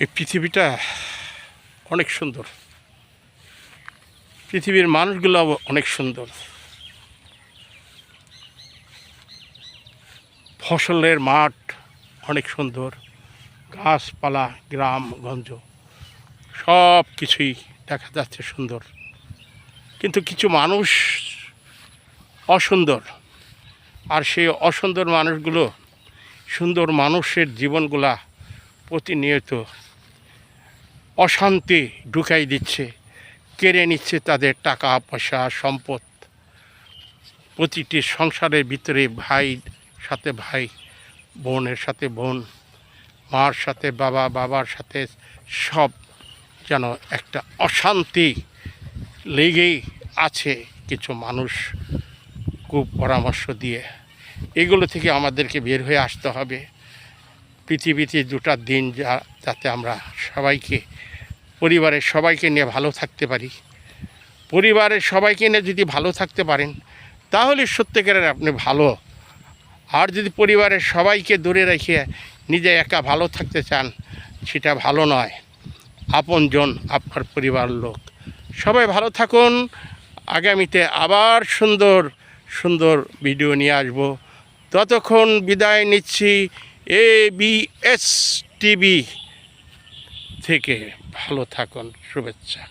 এই পৃথিবীটা অনেক সুন্দর। পৃথিবীর মানুষগুলো অনেক সুন্দর। ফসলের মাঠ অনেক সুন্দর। গাছপালা গ্রামগঞ্জ সব কিছুই দেখা যাচ্ছে সুন্দর। কিন্তু কিছু মানুষ অসুন্দর। আর সেই অসুন্দর মানুষগুলো সুন্দর মানুষের জীবনগুলা প্রতিনিয়ত অশান্তি ঢুকাই দিচ্ছে, কেড়ে নিচ্ছে তাদের টাকা, পয়সা, সম্পদ। প্রতিটি সংসারের ভিতরে ভাই সাথে ভাই, বোনের সাথে বোন, মার সাথে বাবা, বাবার সাথে সব যেন একটা অশান্তি লেগেই আছে কিছু মানুষ খুব পরামর্শ দিয়ে। এগুলো থেকে আমাদেরকে বের হয়ে আসতে হবে। পৃথিবীতে দুটা দিন যা, যাতে আমরা সবাইকে, পরিবারের সবাইকে নিয়ে ভালো থাকতে পারি। পরিবারের সবাইকে নিয়ে যদি ভালো থাকতে পারেন, তাহলে সত্যিকারের আপনি ভালো। আর যদি পরিবারের সবাইকে দূরে রেখে নিজে একা ভালো থাকতে চান, সেটা ভালো নয়। আপনজন, আপনার পরিবার লোক। সবাই ভালো থাকুন। আগামীতে আবার সুন্দর সুন্দর ভিডিও নিয়ে আসব। ততক্ষণ বিদায় নিচ্ছি। এ টিভি থেকে ভালো থাকুন শুভেচ্ছা।